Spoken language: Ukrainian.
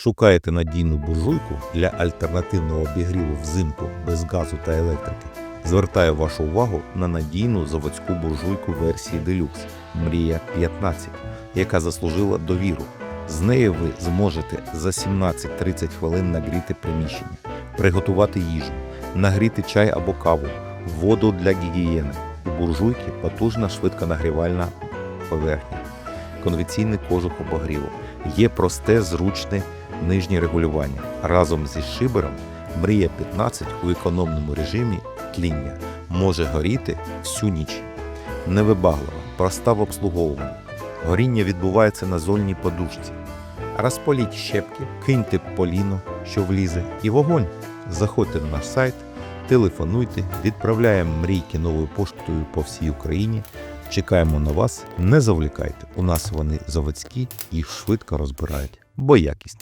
Шукаєте надійну буржуйку для альтернативного обігріву взимку без газу та електрики. Звертаю вашу увагу на надійну заводську буржуйку версії Deluxe Мрія 15, яка заслужила довіру. З нею ви зможете за 17-30 хвилин нагріти приміщення, приготувати їжу, нагріти чай або каву, воду для гігієни. У буржуйки потужна швидконагрівальна поверхня, конвекційний кожух обогріву, є просте зручне нижнє регулювання. Разом зі шибером Мрія 15 у економному режимі тління може горіти всю ніч. Невибаглива, проста в обслуговуванні. Горіння відбувається на зольній подушці. Розпаліть щепки, киньте поліно, що влізе, і вогонь. Заходьте на наш сайт, телефонуйте, відправляємо мрійки новою поштою по всій Україні. Чекаємо на вас, не завлікайте. У нас вони заводські, їх швидко розбирають, бо якісні.